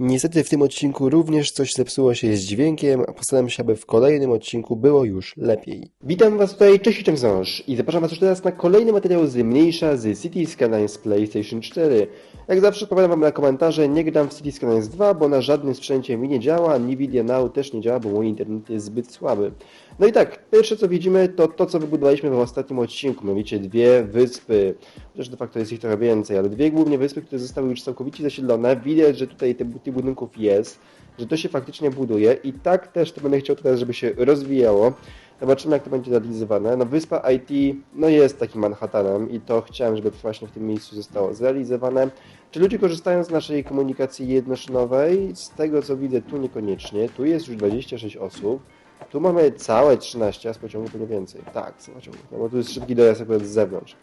Niestety w tym odcinku również coś zepsuło się z dźwiękiem, a postaram się, aby w kolejnym odcinku było już lepiej. Witam Was tutaj, cześć, jestem Ząż i zapraszam Was już teraz na kolejny materiał z mniejsza z City Skylines PlayStation 4. Jak zawsze odpowiadam Wam na komentarze, nie gram w City Skylines 2, bo na żadnym sprzęcie mi nie działa, Nvidia Now też nie działa, bo mój internet jest zbyt słaby. No i tak, pierwsze co widzimy to to, co wybudowaliśmy w ostatnim odcinku, mianowicie dwie wyspy, chociaż de facto jest ich trochę więcej, ale dwie głównie wyspy, które zostały już całkowicie zasiedlone. Widać, że tutaj te, tych budynków jest, że to się faktycznie buduje i tak też to będę chciał teraz, żeby się rozwijało. Zobaczymy, jak to będzie realizowane. No wyspa IT no jest takim Manhattanem i to chciałem, żeby właśnie w tym miejscu zostało zrealizowane. Czy ludzie korzystają z naszej komunikacji jednoszynowej? Z tego, co widzę, tu niekoniecznie. Tu jest już 26 osób. Tu mamy całe 13, a z pociągu pewnie więcej. Tak, z pociągu, no bo tu jest szybki dojazd akurat z zewnątrz.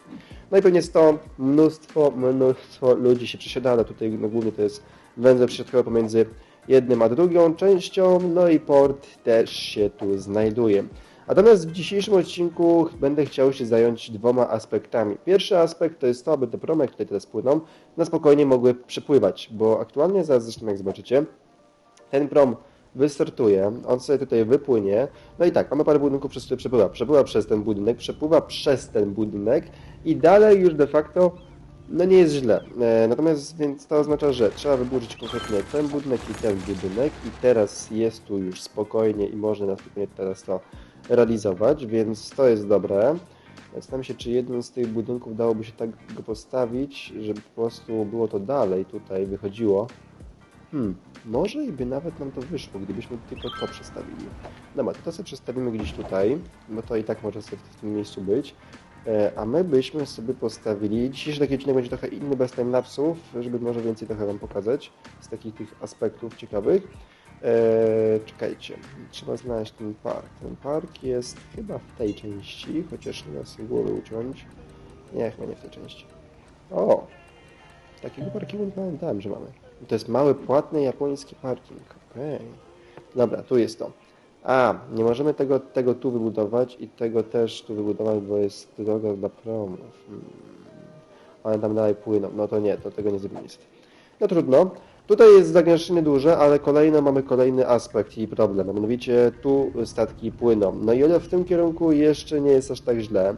No i pewnie stąd mnóstwo, mnóstwo ludzi się przesiada, ale tutaj no, głównie to jest węzeł przesiadkowy pomiędzy jednym a drugą częścią, no i port też się tu znajduje. Natomiast w dzisiejszym odcinku będę chciał się zająć dwoma aspektami. Pierwszy aspekt to jest to, aby te promy, które teraz płyną, na spokojnie mogły przepływać, bo aktualnie, zaraz zresztą jak zobaczycie, ten prom wystartuje, on sobie tutaj wypłynie, no i tak, mamy parę budynków, przez które przepływa. Przepływa przez ten budynek, przepływa przez ten budynek i dalej już de facto no nie jest źle. E, natomiast więc to oznacza, że trzeba wyburzyć konkretnie ten budynek i ten budynek i teraz jest tu już spokojnie i można na spokojnie teraz to realizować, więc to jest dobre. Zastanawiam się, czy jeden z tych budynków dałoby się tak go postawić, żeby po prostu było to dalej tutaj wychodziło. Hmm, może i by nawet nam to wyszło, gdybyśmy tylko to przestawili. Dobra, to sobie przestawimy gdzieś tutaj, bo to i tak może sobie w tym miejscu być. E, a my byśmy sobie postawili, dzisiejszy taki odcinek będzie trochę inny, bez timelapsów, żeby może więcej trochę Wam pokazać z takich tych aspektów ciekawych. Eee, czekajcie, trzeba znaleźć ten park. Ten park jest chyba w tej części, chociaż nie chcę głowy uciąć. Nie, chyba nie w tej części. O! Takiego parkingu nie pamiętałem, że mamy. To jest mały, płatny japoński parking. Okej. Okay. Dobra, tu jest to. A, nie możemy tego, tego tu wybudować i tego też tu wybudować, bo jest droga dla promów. Hmm. One tam dalej płyną. No to nie, to tego nie zrobimy niestety. No trudno. Tutaj jest zagęszczenie duże, ale kolejno mamy kolejny aspekt i problem. Mianowicie tu statki płyną. No i o ile w tym kierunku jeszcze nie jest aż tak źle,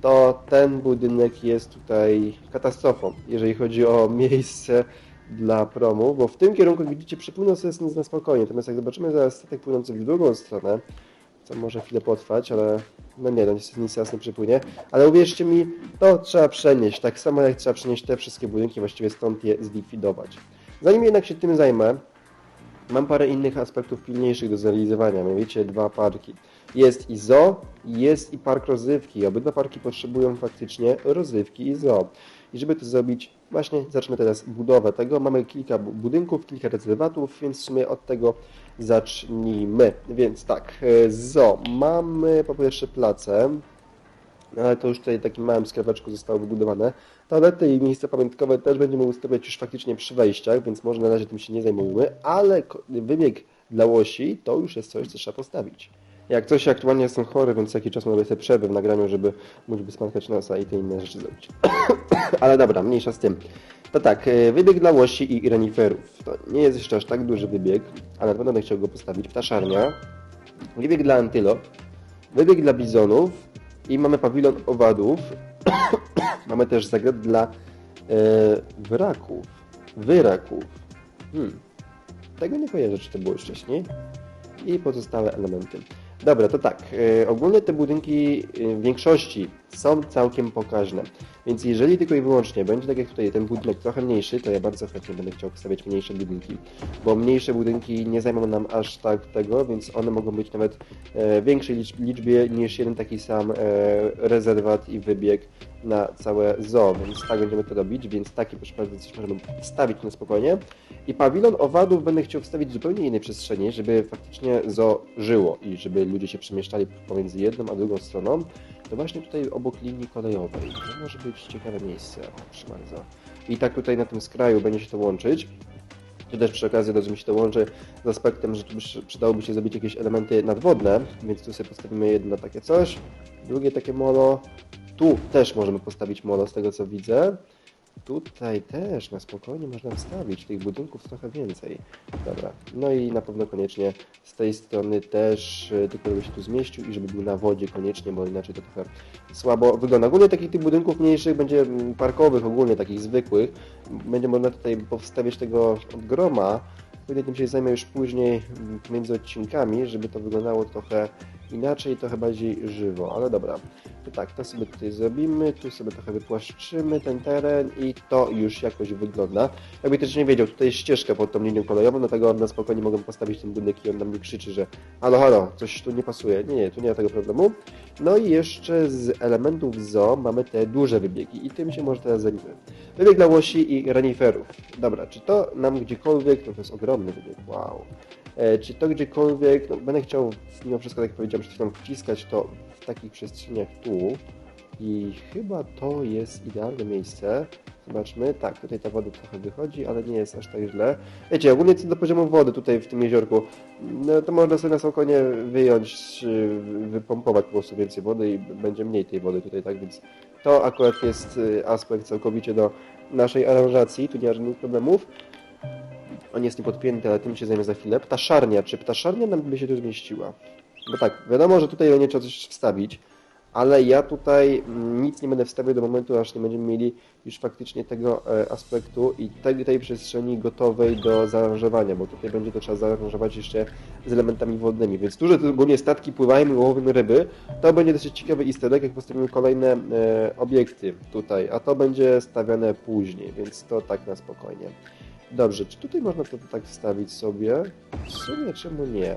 to ten budynek jest tutaj katastrofą, jeżeli chodzi o miejsce dla promu, bo w tym kierunku, jak widzicie, przepłynął sobie jest na spokojnie. Natomiast jak zobaczymy zaraz statek płynący w drugą stronę, co może chwilę potrwać, ale no nie, no nic jasno przepłynie. Ale uwierzcie mi, to trzeba przenieść, tak samo jak trzeba przenieść te wszystkie budynki, właściwie stąd je zlikwidować. Zanim jednak się tym zajmę, mam parę innych aspektów pilniejszych do zrealizowania, mianowicie dwa parki. Jest i zoo, jest i park rozrywki. Obydwa parki potrzebują faktycznie rozrywki i zoo. I żeby to zrobić, właśnie zacznę teraz budowę tego. Mamy kilka budynków, kilka rezerwatów, więc w sumie od tego zacznijmy. Więc tak, e, zoo. Mamy po pierwsze place, ale to już tutaj w takim małym skraweczku zostało wybudowane. Toalety i miejsca pamiątkowe też będziemy ustawiać już faktycznie przy wejściach, więc może na razie tym się nie zajmujemy, ale wybieg dla łosi to już jest coś, co trzeba postawić. Jak coś aktualnie jestem chory, więc jakiś czas mogę sobie przerwę w nagraniu, żeby móc wysmarkać nosa i te inne rzeczy zrobić. Ale dobra, mniejsza z tym. To tak, e, wybieg dla łosi i reniferów. To nie jest jeszcze aż tak duży wybieg, ale na pewno będę chciał go postawić. Ptaszarnia, wybieg dla antylop, wybieg dla bizonów i mamy pawilon owadów. mamy też zagrad dla e, wyraków. Wyraków. Hmm. Tego nie kojarzę, czy to było wcześniej. I pozostałe elementy. Dobra, to tak. Yy, ogólnie te budynki yy, w większości są całkiem pokaźne. Więc jeżeli tylko i wyłącznie będzie tak jak tutaj ten budynek trochę mniejszy, to ja bardzo chętnie będę chciał stawiać mniejsze budynki. Bo mniejsze budynki nie zajmą nam aż tak tego, więc one mogą być nawet e, większej liczbie niż jeden taki sam e, rezerwat i wybieg na całe zoo, więc tak będziemy to robić, więc taki proszę bardzo coś możemy stawić na spokojnie. I pawilon owadów będę chciał wstawić w zupełnie innej przestrzeni, żeby faktycznie zoo żyło i żeby ludzie się przemieszczali pomiędzy jedną a drugą stroną, to właśnie tutaj obok linii kolejowej. To może być ciekawe miejsce, proszę bardzo. I tak tutaj na tym skraju będzie się to łączyć. Tu też przy okazji od mi się to łączy z aspektem, że tu przydałoby się zrobić jakieś elementy nadwodne, więc tu sobie postawimy jedno takie coś, drugie takie molo. Tu też możemy postawić molo z tego co widzę. Tutaj też na spokojnie można wstawić tych budynków trochę więcej. Dobra, no i na pewno koniecznie z tej strony też, e, tylko żeby się tu zmieścił i żeby był na wodzie koniecznie, bo inaczej to trochę słabo wygląda. Ogólnie takich tych budynków mniejszych będzie parkowych, ogólnie takich zwykłych. Będzie można tutaj powstawiać tego groma. Pewnie tym się zajmę już później między odcinkami, żeby to wyglądało trochę inaczej, trochę bardziej żywo, ale dobra. To tak, to sobie tutaj zrobimy, tu sobie trochę wypłaszczymy ten teren i to już jakoś wygląda. Jakby też nie wiedział, tutaj jest ścieżka pod tą linią kolejową, dlatego na spokojnie mogę postawić ten budynek i on na mnie krzyczy, że halo, halo, coś tu nie pasuje. Nie, nie, tu nie ma tego problemu. No i jeszcze z elementów zoo mamy te duże wybiegi i tym się może teraz zajmiemy. Wybieg dla łosi i reniferów. Dobra, czy to nam gdziekolwiek, to jest ogromny wybieg, wow. E, czy to gdziekolwiek, no będę chciał mimo wszystko, tak jak powiedziałem przed chwilą, wciskać to w takich przestrzeniach tu i chyba to jest idealne miejsce. Zobaczmy, tak, tutaj ta woda trochę wychodzi, ale nie jest aż tak źle. Wiecie, ogólnie co do poziomu wody tutaj w tym jeziorku, no to można sobie na spokojnie wyjąć, wypompować po prostu więcej wody i będzie mniej tej wody tutaj, tak, więc to akurat jest y, aspekt całkowicie do naszej aranżacji, tu nie ma żadnych problemów. On jest niepodpięty, ale tym się zajmę za chwilę. Ptaszarnia. Czy ptaszarnia nam by się tu zmieściła? Bo tak, wiadomo, że tutaj nie trzeba coś wstawić, ale ja tutaj mm, nic nie będę wstawiał do momentu, aż nie będziemy mieli już faktycznie tego e, aspektu i tej, tej przestrzeni gotowej do zaaranżowania, bo tutaj będzie to trzeba zaaranżować jeszcze z elementami wodnymi, więc tu, że tu ogólnie statki pływają i ryby, to będzie dosyć ciekawy egg, jak postawimy kolejne e, obiekty tutaj, a to będzie stawiane później, więc to tak na spokojnie. Dobrze, czy tutaj można to tak wstawić sobie? W sumie czemu nie?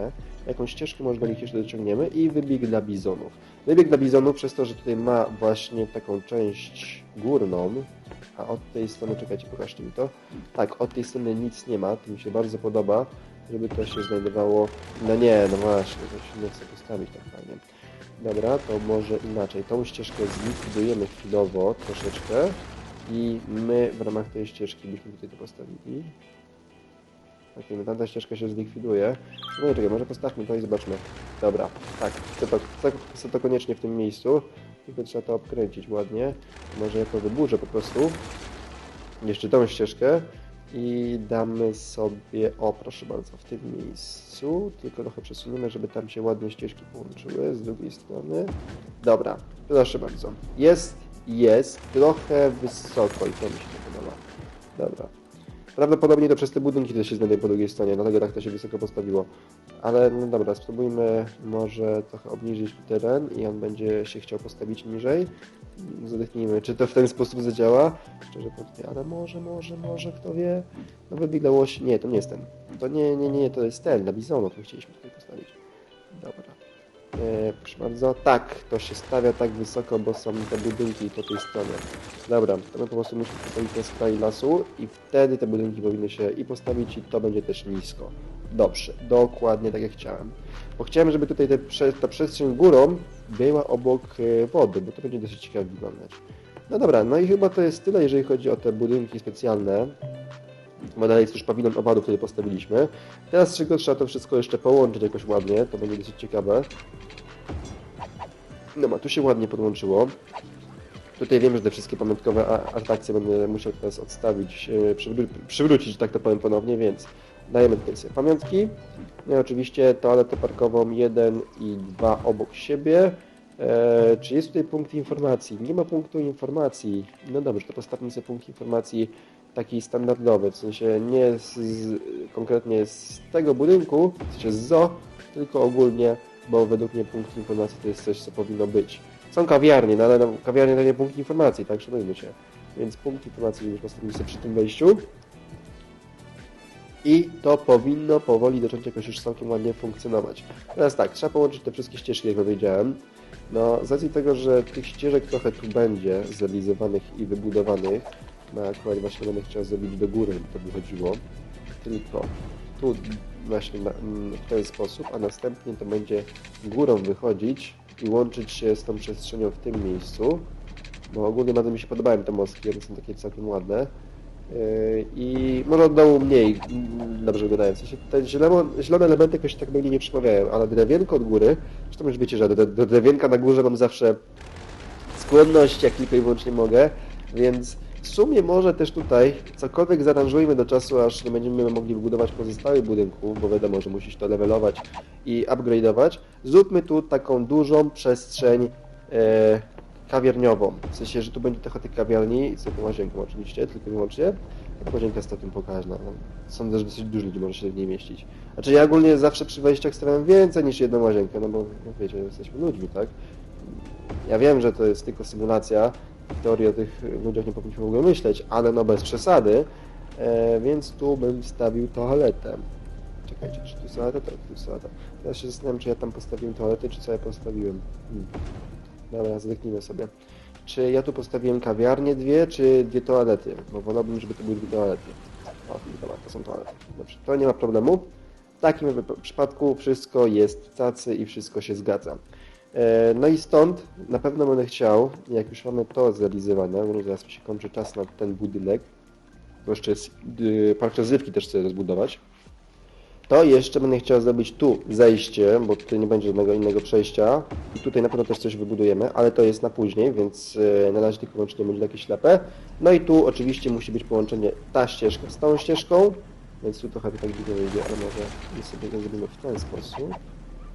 Jakąś ścieżkę może do nich jeszcze dociągniemy i wybieg dla bizonów. Wybieg dla bizonów przez to, że tutaj ma właśnie taką część górną, a od tej strony, czekajcie, pokażcie mi to. Tak, od tej strony nic nie ma, to mi się bardzo podoba, żeby to się znajdowało... No nie, no właśnie, to się nie chce postawić tak fajnie. Dobra, to może inaczej. Tą ścieżkę zlikwidujemy chwilowo troszeczkę i my w ramach tej ścieżki byśmy tutaj to postawili. Ok, no tamta ścieżka się zlikwiduje. No i czekaj, może postawmy to i zobaczmy. Dobra, tak, chcę to, chcę, to koniecznie w tym miejscu. Tylko trzeba to obkręcić ładnie. Może ja to wyburzę po prostu. Jeszcze tą ścieżkę. I damy sobie, o proszę bardzo, w tym miejscu, tylko trochę przesuniemy, żeby tam się ładnie ścieżki połączyły z drugiej strony. Dobra, proszę bardzo. Jest, jest, trochę wysoko i to mi się nie podoba. Dobra. Prawdopodobnie to przez te budynki, które się znajdują po drugiej stronie, dlatego tak to się wysoko postawiło. Ale no dobra, spróbujmy może trochę obniżyć teren i on będzie się chciał postawić niżej. Zadechnijmy, czy to w ten sposób zadziała. Szczerze powiem, ale może, może, może, kto wie. No wybiegło się, nie, to nie jest ten. To nie, nie, nie, to jest ten, na bizonów my chcieliśmy tutaj postawić. Dobra. E, proszę bardzo, tak, to się stawia tak wysoko, bo są te budynki po tej stronie. Dobra, to my po prostu musimy postawić na skraju lasu i wtedy te budynki powinny się i postawić i to będzie też nisko. Dobrze, dokładnie tak jak chciałem. Bo chciałem, żeby tutaj te, ta przestrzeń górą była obok e, wody, bo to będzie dosyć ciekawie wyglądać. No dobra, no i chyba to jest tyle, jeżeli chodzi o te budynki specjalne. Bo dalej już pawilon owadów, który postawiliśmy. Teraz czego trzeba to wszystko jeszcze połączyć jakoś ładnie, to będzie dosyć ciekawe. No ma, tu się ładnie podłączyło. Tutaj wiem, że te wszystkie pamiątkowe atrakcje będę musiał teraz odstawić, e, przywró- przywrócić, że tak to powiem ponownie, więc dajemy tutaj sobie pamiątki. No i oczywiście toaletę parkową 1 i 2 obok siebie. E, czy jest tutaj punkt informacji? Nie ma punktu informacji. No dobrze, to postawmy sobie punkt informacji taki standardowy, w sensie nie z, z, konkretnie z tego budynku, w sensie z zoo, tylko ogólnie, bo według mnie punkt informacji to jest coś, co powinno być. Są kawiarnie, no ale no, kawiarnie to nie punkt informacji, tak, szanujmy się. Więc punkt informacji już postawimy sobie przy tym wejściu. I to powinno powoli zacząć jakoś już całkiem ładnie funkcjonować. Teraz tak, trzeba połączyć te wszystkie ścieżki, jak powiedziałem. No, z racji tego, że tych ścieżek trochę tu będzie zrealizowanych i wybudowanych, no akurat właśnie będę chciał zrobić do góry, to wychodziło. Tylko tu właśnie na, mm, w ten sposób, a następnie to będzie górą wychodzić i łączyć się z tą przestrzenią w tym miejscu. Bo ogólnie bardzo mi się podobają te mostki, one są takie całkiem ładne. Yy, I może od dołu mniej mm, dobrze wyglądają. W sensie te zielone, zielone elementy jakoś tak do mnie nie przemawiają, ale drewienko od góry, zresztą już wiecie, że do, do drewienka na górze mam zawsze skłonność, jak tylko i wyłącznie mogę, więc W sumie może też tutaj cokolwiek zaaranżujmy do czasu, aż nie będziemy mogli wybudować pozostałych budynków, bo wiadomo, że musisz to levelować i upgrade'ować. Zróbmy tu taką dużą przestrzeń e, kawiarniową. W sensie, że tu będzie trochę tych kawiarni, z taką łazienką oczywiście, tylko i wyłącznie. Łazienka jest takim pokaźna. No, sądzę, że dosyć dużo ludzi może się w niej mieścić. Znaczy ja ogólnie zawsze przy wejściach stawiam więcej niż jedną łazienkę, no bo no wiecie, jesteśmy ludźmi, tak? Ja wiem, że to jest tylko symulacja, teorii o tych ludziach nie powinniśmy w ogóle myśleć, ale no bez przesady, e, więc tu bym wstawił toaletę. Czekajcie, czy tu jest toaleta? Tak, tu jest. Teraz się zastanawiam, czy ja tam postawiłem toaletę, czy co ja postawiłem. Hmm. Dobra, zwyknijmy sobie. Czy ja tu postawiłem kawiarnię dwie, czy dwie toalety? Bo wolałbym, żeby to były dwie toalety. O, dobra, to są toalety. Dobrze, to nie ma problemu. W takim przypadku wszystko jest cacy i wszystko się zgadza. E, No i stąd na pewno będę chciał, jak już mamy to zrealizowane, bo zaraz mi się kończy czas na ten budynek, bo jeszcze jest y, park rozrywki też chcę rozbudować, to jeszcze będę chciał zrobić tu zejście, bo tutaj nie będzie żadnego innego przejścia i tutaj na pewno też coś wybudujemy, ale to jest na później, więc e, na razie tylko wyłącznie będzie takie ślepe. No i tu oczywiście musi być połączenie ta ścieżka z tą ścieżką, więc tu trochę tak dziwnie wyjdzie, ale może sobie to zrobimy w ten sposób.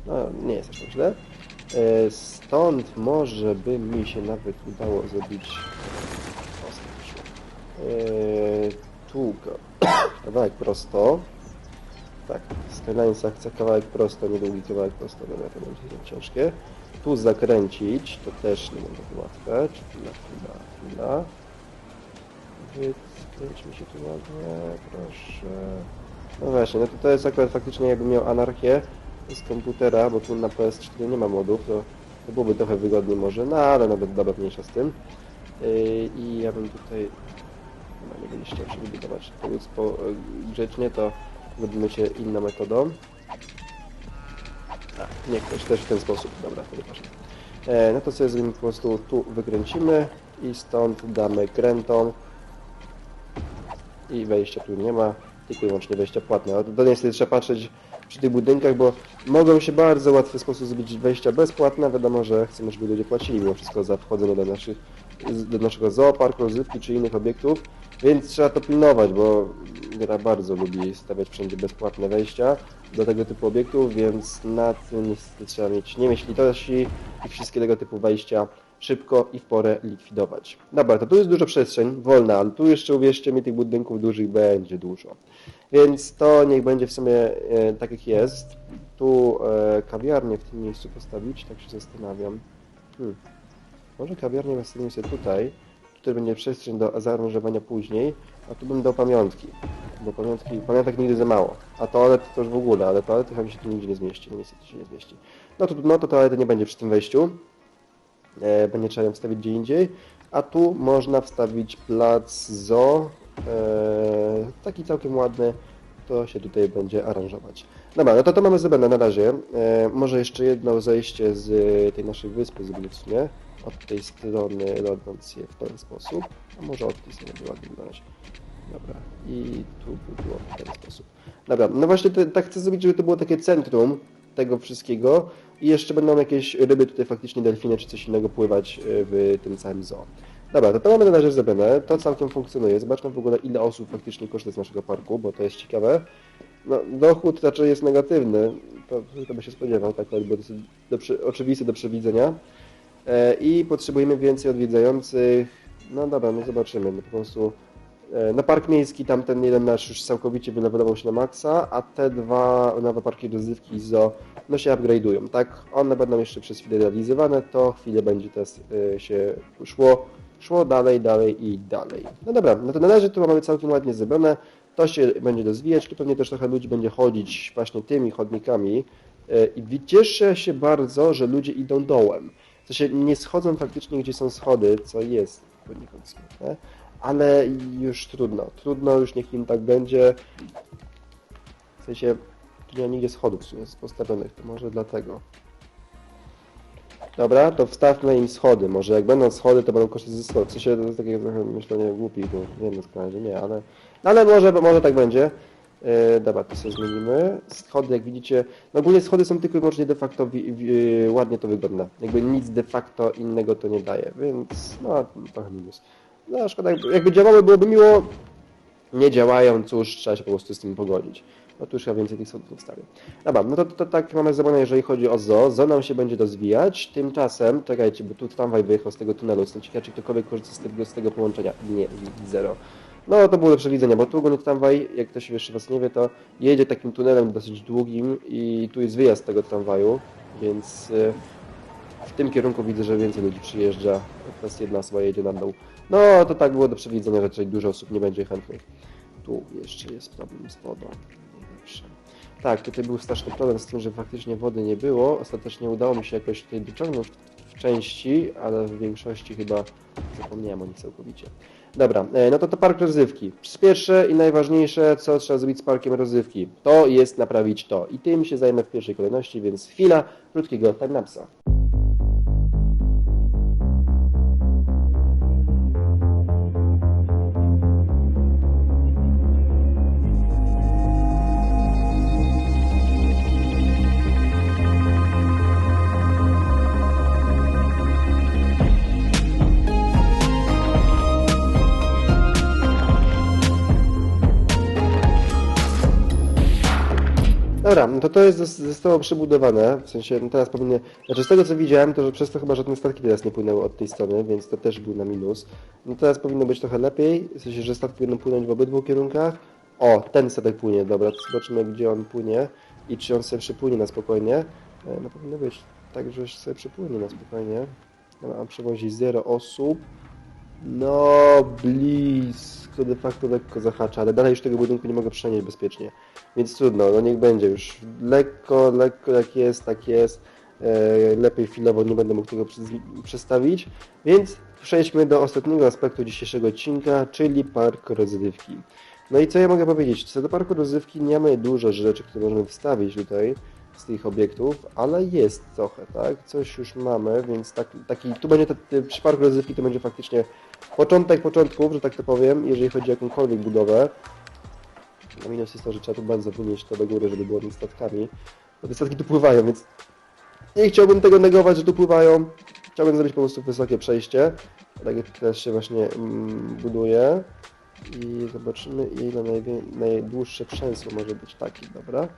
No, nie jest aż tak źle. E, Stąd może by mi się nawet udało zrobić... O, skąd wyszło? E, Tu kawałek prosto. Tak, Skylinesa chcę kawałek prosto, niedługi kawałek prosto, dobra, to będzie ciężkie. Tu zakręcić, to też nie będzie łatwe. Chwila, chwila, chwila. Wykręć mi się tu ładnie, proszę. No właśnie, no to, to jest akurat faktycznie jakbym miał anarchię z komputera, bo tu na PS4 nie ma modów, to, to byłoby trochę wygodniej może, no ale nawet dobra mniejsza z tym. Yy, I ja bym tutaj, no nie będę chciał się wybudować jest po, grzecznie, to zrobimy się inną metodą. Tak, nie, też, też w ten sposób, dobra, to nieważne. E, no to sobie zrobimy po prostu tu wykręcimy i stąd damy krętą i wejścia tu nie ma, tylko i wyłącznie wejścia płatne. Ale to niestety trzeba patrzeć przy tych budynkach, bo mogą się bardzo łatwy sposób zrobić wejścia bezpłatne. Wiadomo, że chcemy, żeby ludzie płacili mimo wszystko za wchodzenie do, naszych, do naszego zooparku, rozrywki czy innych obiektów, więc trzeba to pilnować, bo gra bardzo lubi stawiać wszędzie bezpłatne wejścia do tego typu obiektów, więc na tym trzeba mieć, nie litości i wszystkie tego typu wejścia szybko i w porę likwidować. Dobra, to tu jest dużo przestrzeń, wolna, ale tu jeszcze uwierzcie mi tych budynków dużych będzie dużo. Więc to niech będzie w sumie e, tak jak jest. Tu e, kawiarnię w tym miejscu postawić, tak się zastanawiam. Hmm. Może kawiarnię postawimy sobie tutaj. Tutaj będzie przestrzeń do zaaranżowania później, a tu bym dał pamiątki. Bo pamiątki, pamiątek nigdy za mało. A toalet to już w ogóle, ale toalety chyba się tu nigdzie nie zmieści. Niestety się nie zmieści. No to, no to toalety nie będzie przy tym wejściu. E, będzie trzeba ją wstawić gdzie indziej. A tu można wstawić plac zoo. E, taki całkiem ładny. To się tutaj będzie aranżować. Dobra, no to to mamy zrobione na razie. E, może jeszcze jedno zejście z tej naszej wyspy sumie. Od tej strony rodząc je w ten sposób. A może od tej strony by ładnie wyglądać. Dobra, i tu by było w ten sposób. Dobra, no właśnie to, tak chcę zrobić, żeby to było takie centrum tego wszystkiego i jeszcze będą jakieś ryby tutaj faktycznie delfiny czy coś innego pływać e, w tym całym zoo. Dobra, to to mamy na razie zrobione, to całkiem funkcjonuje. Zobaczmy w ogóle ile osób faktycznie korzysta z naszego parku, bo to jest ciekawe. No, dochód raczej jest negatywny, to, to by się spodziewał, tak, to dosyć do, oczywiste do przewidzenia. E, I potrzebujemy więcej odwiedzających. No dobra, no zobaczymy. No po prostu e, na park miejski tamten jeden nasz już całkowicie wylewelował się na maksa, a te dwa nowe parki rozrywki i zoo no się upgrade'ują, tak? One będą jeszcze przez chwilę realizowane, to chwilę będzie teraz e, się szło, szło dalej, dalej i dalej. No dobra, no to na tu mamy całkiem ładnie zrobione, to się będzie rozwijać, tu pewnie też trochę ludzi będzie chodzić właśnie tymi chodnikami e, i cieszę się bardzo, że ludzie idą dołem. To się nie schodzą faktycznie, gdzie są schody, co jest poniekąd smutne, ale już trudno. Trudno, już niech im tak będzie. W sensie, tu nie ma nigdzie schodów sumie postawionych, to może dlatego. Dobra, to wstawmy im schody. Może jak będą schody, to będą koszty ze. W sensie, to jest takie trochę myślenie głupie, bo nie wiem że nie, ale... Ale może, może tak będzie. E, dobra, to sobie zmienimy. Schody, jak widzicie, no ogólnie schody są tylko i wyłącznie de facto wi, wi, ładnie to wygląda. Jakby nic de facto innego to nie daje, więc no trochę minus. No szkoda, jakby, działały, byłoby miło. Nie działają, cóż, trzeba się po prostu z tym pogodzić. No tu już ja więcej tych sodów nie wstawię. Dobra, no to, to tak mamy zrobione, jeżeli chodzi o zoo. Zoo nam się będzie rozwijać. Tymczasem, czekajcie, bo tu tramwaj wyjechał z tego tunelu. Jestem ciekaw, czy ktokolwiek korzysta z tego, z tego połączenia. Nie, zero. No to było do przewidzenia, bo tu ogólnie tramwaj, jak ktoś jeszcze was nie wie, to jedzie takim tunelem dosyć długim i tu jest wyjazd tego tramwaju, więc y, w tym kierunku widzę, że więcej ludzi przyjeżdża. Teraz jedna osoba jedzie na dół. No to tak było do przewidzenia, tutaj dużo osób nie będzie chętnych. Tu jeszcze jest problem z wodą. Tak, tutaj był straszny problem z tym, że faktycznie wody nie było. Ostatecznie udało mi się jakoś tutaj dociągnąć w części, ale w większości chyba zapomniałem o nich całkowicie. Dobra, e, no to to park rozrywki. Pierwsze i najważniejsze, co trzeba zrobić z parkiem rozrywki, to jest naprawić to. I tym się zajmę w pierwszej kolejności, więc chwila krótkiego timelapsa. To jest, zos- zostało przebudowane, w sensie no teraz powinny, znaczy z tego co widziałem, to że przez to chyba żadne statki teraz nie płynęły od tej strony, więc to też był na minus. No teraz powinno być trochę lepiej, w sensie, że statki będą płynąć w obydwu kierunkach. O, ten statek płynie, dobra, to zobaczymy gdzie on płynie i czy on sobie przypłynie na spokojnie. E, No powinno być tak, że sobie przypłynie na spokojnie. On przewozi 0 osób. No, blisko, de facto lekko zahacza, ale dalej już tego budynku nie mogę przenieść bezpiecznie. Więc trudno, no niech będzie już. Lekko, lekko jak jest, tak jest. E, lepiej chwilowo nie będę mógł tego przestawić. Więc przejdźmy do ostatniego aspektu dzisiejszego odcinka, czyli park rozrywki. No i co ja mogę powiedzieć? Co do parku rozrywki nie mamy dużo rzeczy, które możemy wstawić tutaj z tych obiektów, ale jest trochę, tak? Coś już mamy, więc taki, taki tu będzie, te, te, przy parku rozrywki to będzie faktycznie początek początków, że tak to powiem, jeżeli chodzi o jakąkolwiek budowę. Na minus jest to, że trzeba tu bardzo wynieść to do góry, żeby było nad statkami. Bo te statki tu pływają, więc nie chciałbym tego negować, że tu pływają. Chciałbym zrobić po prostu wysokie przejście. Tak teraz się właśnie mm, buduje. I zobaczymy ile najdłuższe przęsło może być taki, dobra.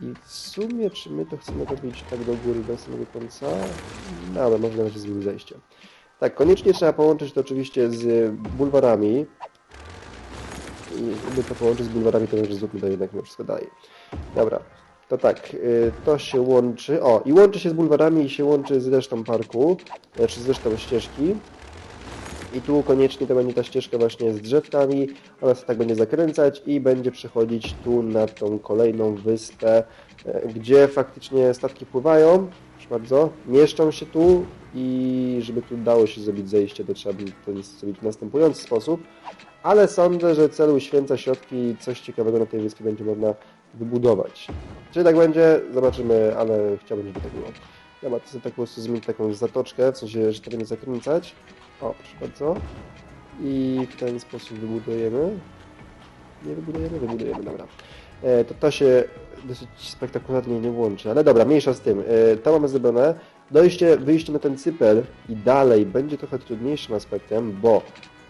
I w sumie, czy my to chcemy robić tak do góry, do samego końca? No, ale może na razie zrobimy zejście. Tak, koniecznie trzeba połączyć to oczywiście z bulwarami. I żeby to połączyć z bulwarami, to może zróbmy to jednak mimo wszystko dalej. Dobra, to tak, y, to się łączy, o i łączy się z bulwarami i się łączy z resztą parku, znaczy z resztą ścieżki. I tu koniecznie to będzie ta ścieżka właśnie z drzewkami, ona się tak będzie zakręcać i będzie przechodzić tu na tą kolejną wyspę, e, gdzie faktycznie statki pływają, proszę bardzo, mieszczą się tu i żeby tu dało się zrobić zejście, to trzeba by to zrobić w następujący sposób, ale sądzę, że celu święca środki coś ciekawego na tej wyspie będzie można wybudować. Czy tak będzie? Zobaczymy, ale chciałbym, żeby tak było. Dobra, to sobie tak po prostu zmienić taką zatoczkę, w sensie, że to będzie zakręcać. O, proszę bardzo. I w ten sposób wybudujemy. Nie wybudujemy, wybudujemy, dobra. E, to to się dosyć spektakularnie nie łączy, ale dobra, mniejsza z tym. E, to mamy zrobione. Dojście, wyjście na ten cypel i dalej będzie trochę trudniejszym aspektem, bo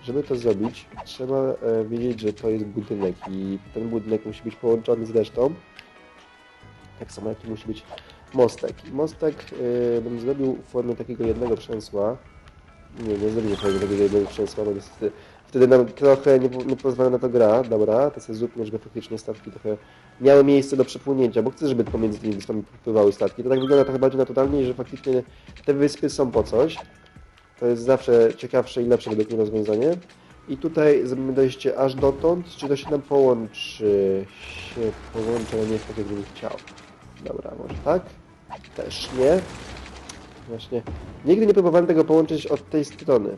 żeby to zrobić, trzeba e, wiedzieć, że to jest budynek i ten budynek musi być połączony z resztą. Tak samo jak musi być mostek. I Mostek e, bym zrobił w formie takiego jednego przęsła. Nie, nie zrobię w formie takiego jednego przęsła, bo niestety wtedy nam trochę nie, nie pozwala na to gra. Dobra, to sobie zróbmy, żeby faktycznie statki trochę miały miejsce do przepłynięcia, bo chcę, żeby pomiędzy tymi wyspami pływały statki. To tak wygląda trochę bardziej naturalnie, że faktycznie te wyspy są po coś. To jest zawsze ciekawsze i lepsze według mnie rozwiązanie. I tutaj zrobimy dojście aż dotąd, czy to się nam połączy? Się połączy, ale nie tak, jakbym chciał. Dobra, może tak? Też nie. Właśnie. Nigdy nie próbowałem tego połączyć od tej strony.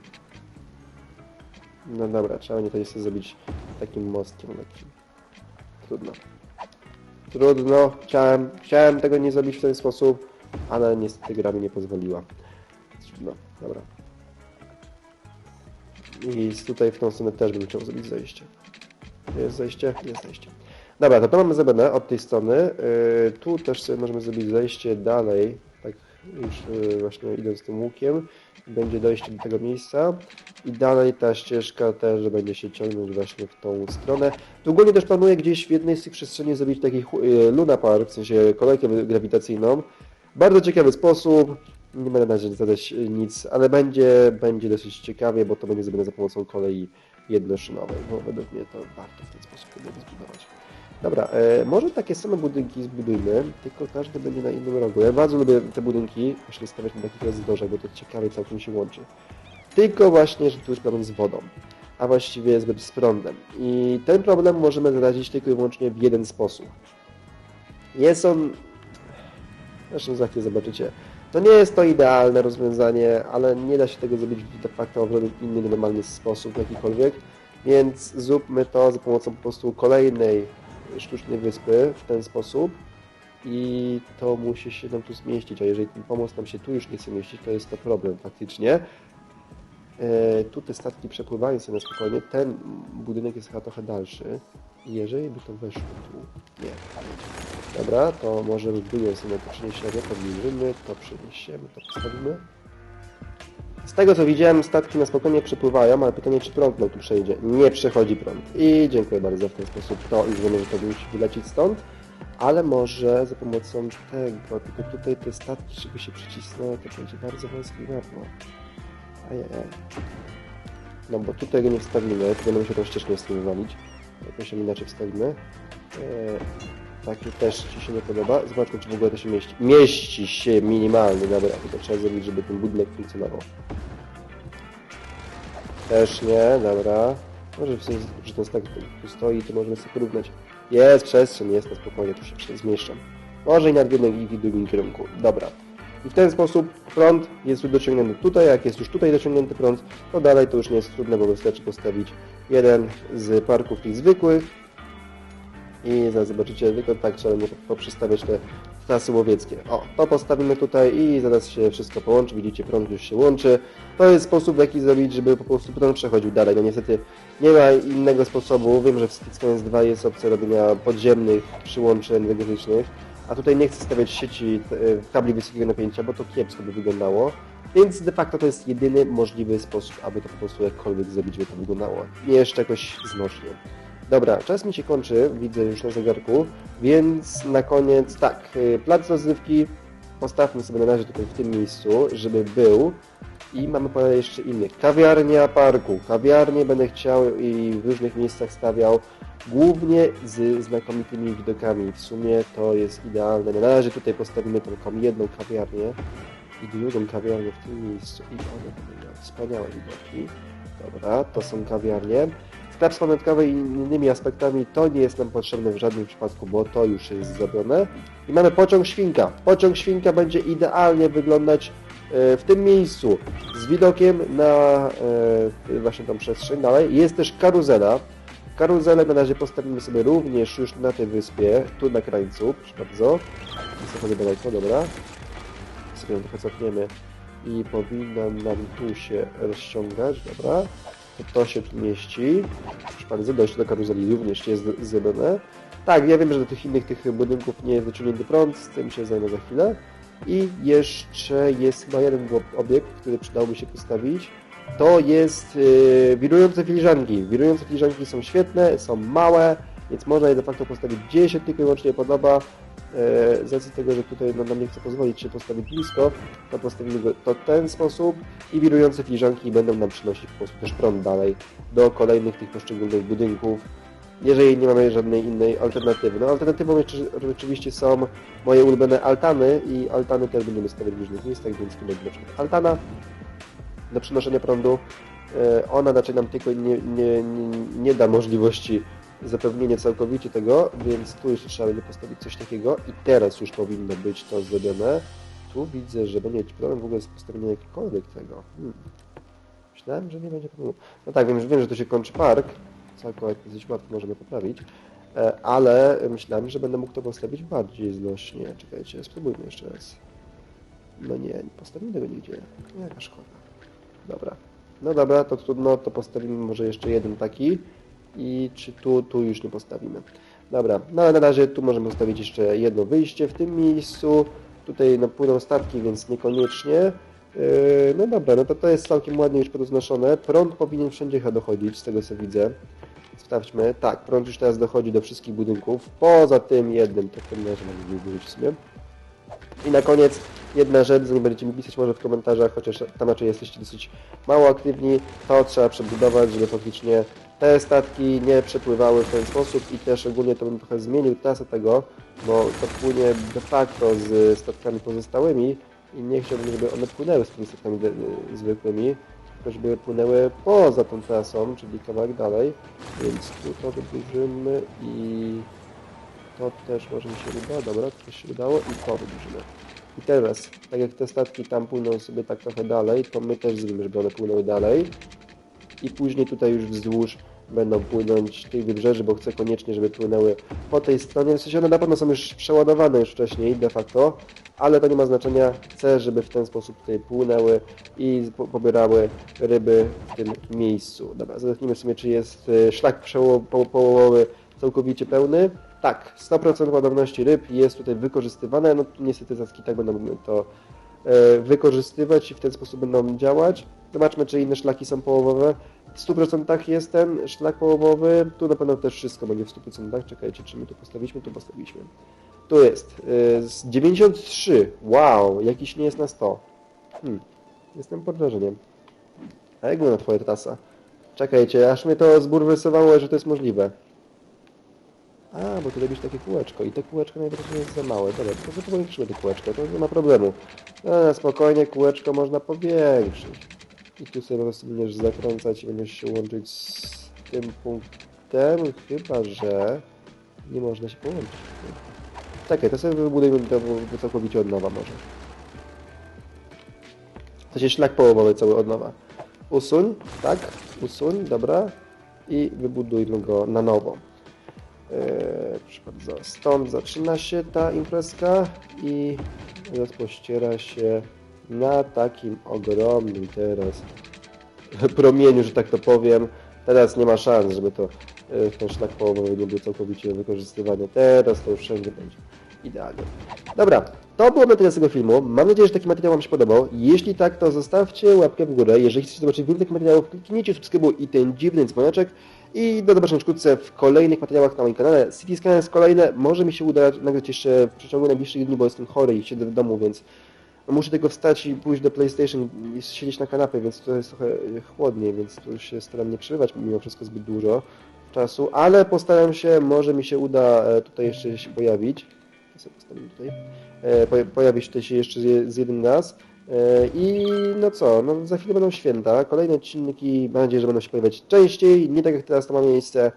No dobra, trzeba będzie to jeszcze zrobić takim mostkiem lekkim. Trudno. Trudno. Chciałem, chciałem tego nie zrobić w ten sposób, ale niestety gra mi nie pozwoliła. Trudno. Dobra. I tutaj w tą stronę też bym chciał zrobić zejście. Jest zejście? Jest zejście. Dobra, to to mamy zrobione od tej strony. Yy, tu też sobie możemy zrobić zejście dalej, już y, właśnie idąc tym łukiem, będzie dojście do tego miejsca i dalej ta ścieżka też będzie się ciągnąć właśnie w tą stronę. Tu ogólnie też planuję gdzieś w jednej z tych przestrzeni zrobić taki y, Luna Park, w sensie kolejkę grawitacyjną. Bardzo ciekawy sposób, nie będę na razie zadać y, nic, ale będzie, będzie dosyć ciekawie, bo to będzie zrobione za pomocą kolei jednoszynowej, bo według mnie to warto w ten sposób zbudować. Dobra, e, może takie same budynki zbudujmy, tylko każdy będzie na innym rogu. Ja bardzo lubię te budynki właśnie stawiać na takich rezydorzach, bo to ciekawie całkiem się łączy. Tylko właśnie, że tu jest problem z wodą, a właściwie zbyt z prądem. I ten problem możemy zarazić tylko i wyłącznie w jeden sposób. Jest on... Zresztą za chwilę zobaczycie. To nie jest to idealne rozwiązanie, ale nie da się tego zrobić de facto w inny normalny sposób jakikolwiek, więc zróbmy to za pomocą po prostu kolejnej sztucznej wyspy w ten sposób i to musi się nam tu zmieścić, a jeżeli ten pomost nam się tu już nie chce mieścić, to jest to problem faktycznie. E, tu te statki przepływają sobie na spokojnie, ten budynek jest chyba trochę dalszy i jeżeli by to weszło tu, nie, dobra, to może buduję sobie to przeniesiemy, mierzymy, to przeniesiemy, to postawimy. Z tego co widziałem, statki na spokojnie przepływają, ale pytanie, czy prąd nam tu przejdzie. Nie przechodzi prąd. I dziękuję bardzo w ten sposób. To już wiemy, że to musi wylecieć stąd. Ale może za pomocą tego, tylko tutaj te statki, żeby się przycisnęły, to będzie bardzo wąski gardło. Ajajaj. No bo tutaj go nie wstawimy, to będę musiał tą ścieżkę z tym wywalić. Inaczej wstawimy. Eee, takie też Ci się nie podoba. Zobaczmy, czy w ogóle to się mieści. Mieści się minimalnie, dobra, tylko trzeba zrobić, żeby ten budynek funkcjonował. Też nie, dobra. Może w sensie, że ten stak tu stoi, to możemy sobie porównać. Jest przestrzeń, jest na spokojnie, tu się zmieszczam. Może i na jednym i w drugim kierunku. Dobra. I w ten sposób prąd jest dociągnięty tutaj, jak jest już tutaj dociągnięty prąd, to dalej to już nie jest trudne, bo wystarczy postawić jeden z parków tych zwykłych i zaraz zobaczycie, tylko tak trzeba będzie poprzestawiać te trasy łowieckie. O, to postawimy tutaj i zaraz się wszystko połączy, widzicie, prąd już się łączy. To jest sposób, jaki zrobić, żeby po prostu prąd przechodził dalej. No niestety nie ma innego sposobu. Wiem, że w Skyscans 2 jest opcja robienia podziemnych przyłączy energetycznych, a tutaj nie chcę stawiać sieci e, kabli wysokiego napięcia, bo to kiepsko by wyglądało. Więc de facto to jest jedyny możliwy sposób, aby to po prostu jakkolwiek zrobić, żeby to wyglądało. I jeszcze jakoś znośnie. Dobra, czas mi się kończy, widzę już na zegarku, więc na koniec tak, y, plac rozrywki postawmy sobie na razie tutaj w tym miejscu, żeby był i mamy parę jeszcze innych. Kawiarnia parku, kawiarnię będę chciał i w różnych miejscach stawiał, głównie z znakomitymi widokami, w sumie to jest idealne. Na razie tutaj postawimy tylko jedną kawiarnię i drugą kawiarnię w tym miejscu i one będą miały wspaniałe widoki. Dobra, to są kawiarnie. Sklep z i innymi aspektami to nie jest nam potrzebne w żadnym przypadku, bo to już jest zrobione. I mamy pociąg świnka. Pociąg świnka będzie idealnie wyglądać e, w tym miejscu z widokiem na e, właśnie tą przestrzeń dalej. Jest też karuzela. Karuzelę na razie postawimy sobie również już na tej wyspie, tu na krańcu, proszę bardzo. Jest trochę daleko, dobra. Sobie trochę cofniemy i powinna nam tu się rozciągać, dobra to się tu mieści. Proszę bardzo, dojście do karuzeli również jest zrobione. Tak, ja wiem, że do tych innych tych budynków nie jest dociągnięty prąd, z tym się zajmę za chwilę. I jeszcze jest chyba jeden obiekt, który przydałoby się postawić. To jest yy, wirujące filiżanki. Wirujące filiżanki są świetne, są małe, więc można je de facto postawić gdzie się tylko i wyłącznie podoba. E, z racji tego, że tutaj no, nam nie chce pozwolić się postawić blisko, to postawimy go to ten sposób i wirujące filiżanki będą nam przynosić po prostu też prąd dalej do kolejnych tych poszczególnych budynków, jeżeli nie mamy żadnej innej alternatywy. No alternatywą jeszcze oczywiście są moje ulubione altany i altany też będziemy stawiać w różnych miejscach, więc tu będzie na przykład altana do przenoszenia prądu. E, ona raczej nam tylko nie, nie, nie, nie da możliwości zapewnienie całkowicie tego, więc tu jeszcze trzeba będzie postawić coś takiego i teraz już powinno być to zrobione. Tu widzę, że będzie mieć problem w ogóle z postawieniem jakiegokolwiek tego. Hmm. Myślałem, że nie będzie problemu. No tak, wiem, że, wiem, że to się kończy park, co akurat dosyć łatwo możemy poprawić, e, ale myślałem, że będę mógł to postawić bardziej znośnie. Czekajcie, spróbujmy jeszcze raz. No nie, nie postawimy tego nigdzie. Jaka szkoda. Dobra. No dobra, to trudno, to postawimy może jeszcze jeden taki i czy tu, tu już nie postawimy. Dobra, no ale na razie tu możemy postawić jeszcze jedno wyjście w tym miejscu, Tutaj no, płyną statki, więc niekoniecznie. Yy, no dobra, no to to jest całkiem ładnie już podoznoszone. Prąd powinien wszędzie chyba dochodzić, z tego co widzę. Sprawdźmy. Tak, prąd już teraz dochodzi do wszystkich budynków. Poza tym jednym, to w tym razie mogę wyjść w sumie. I na koniec jedna rzecz, zanim będziecie mi pisać może w komentarzach, chociaż tam raczej jesteście dosyć mało aktywni, to trzeba przebudować, żeby faktycznie te statki nie przepływały w ten sposób i też ogólnie to bym trochę zmienił trasę tego, bo to płynie de facto z statkami pozostałymi i nie chciałbym, żeby one płynęły z tymi statkami zwykłymi, tylko żeby płynęły poza tą trasą, czyli kawałek dalej, więc tu to wydłużymy i to też może mi się uda, dobra, to się udało i to wydłużymy. I teraz, tak jak te statki tam płyną sobie tak trochę dalej, to my też zrobimy, żeby one płynęły dalej. I później tutaj już wzdłuż będą płynąć tych wybrzeży, bo chcę koniecznie, żeby płynęły po tej stronie. W sensie one na pewno są już przeładowane już wcześniej de facto, ale to nie ma znaczenia. Chcę, żeby w ten sposób tutaj płynęły i po- pobierały ryby w tym miejscu. Dobra, zerknijmy sobie, czy jest y, szlak połowowy całkowicie pełny. Tak, 100% ładowności ryb jest tutaj wykorzystywane. No niestety zaski tak będą to e, wykorzystywać i w ten sposób będą działać. Zobaczmy, czy inne szlaki są połowowe. W 100% jest ten szlak połowowy. Tu na pewno też wszystko będzie w 100%. Czekajcie, czy my tu postawiliśmy? Tu postawiliśmy. Tu jest. e, Z 93. Wow, jakiś nie jest na 100. Hmm. Jestem pod wrażeniem. A jak wygląda twoja trasa? Czekajcie, aż mnie to zbulwersowało, że to jest możliwe. A, bo tu robisz takie kółeczko i to kółeczko najwyraźniej jest za małe. Dobra, to powiększymy to kółeczko, to nie ma problemu. No, spokojnie kółeczko można powiększyć. I tu sobie po prostu będziesz zakręcać i będziesz się łączyć z tym punktem, chyba że nie można się połączyć. Czekaj, to sobie wybudujemy to, całkowicie od nowa może. W sensie szlak połowowy cały od nowa. Usuń, tak, usuń, dobra. I wybudujmy go na nowo. Bardzo, stąd zaczyna się ta imprezka i rozpościera się na takim ogromnym teraz promieniu, że tak to powiem. Teraz nie ma szans, żeby to e, ten szlak połowowy nie był całkowicie wykorzystywany. Teraz to już wszędzie będzie idealnie. Dobra, to było na tyle z tego filmu. Mam nadzieję, że taki materiał Wam się podobał. Jeśli tak, to zostawcie łapkę w górę. Jeżeli chcecie zobaczyć więcej materiałów, kliknijcie subskrybuj i ten dziwny dzwoneczek. I do zobaczenia wkrótce w kolejnych materiałach na moim kanale. City Scan jest kolejne. Może mi się uda nagrać jeszcze w przeciągu najbliższych dni, bo jestem chory i siedzę w domu, więc muszę tylko wstać i pójść do PlayStation i siedzieć na kanapie, więc to jest trochę chłodniej, więc tu się staram nie przerywać mimo wszystko zbyt dużo czasu, ale postaram się, może mi się uda e, tutaj jeszcze się pojawić. Tutaj. E, po- Pojawić tutaj się jeszcze z jeden raz. E, I no co, no za chwilę będą święta, kolejne odcinki, mam nadzieję, że będą się pojawiać częściej, nie tak jak teraz to ma miejsce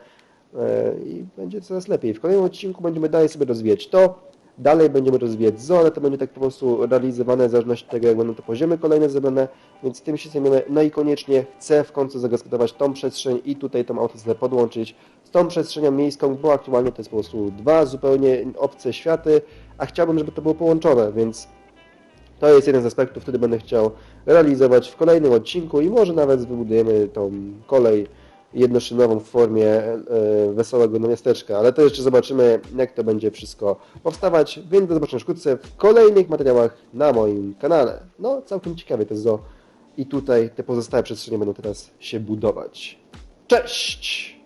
e, i będzie coraz lepiej. W kolejnym odcinku będziemy dalej sobie rozwijać to, dalej będziemy rozwijać zoo, ale to będzie tak po prostu realizowane w zależności od tego, jak będą to poziomy kolejne zrobione, więc tym się zajmiemy. No i koniecznie chcę w końcu zagospodarować tą przestrzeń i tutaj tą autostradę podłączyć z tą przestrzenią miejską, bo aktualnie to jest po prostu dwa zupełnie obce światy, a chciałbym, żeby to było połączone, więc to jest jeden z aspektów, który będę chciał realizować w kolejnym odcinku i może nawet wybudujemy tą kolej jednoszynową w formie e, wesołego miasteczka, ale to jeszcze zobaczymy, jak to będzie wszystko powstawać, więc do zobaczenia wkrótce w kolejnych materiałach na moim kanale. No, całkiem ciekawie to jest zo. I tutaj te pozostałe przestrzenie będą teraz się budować. Cześć!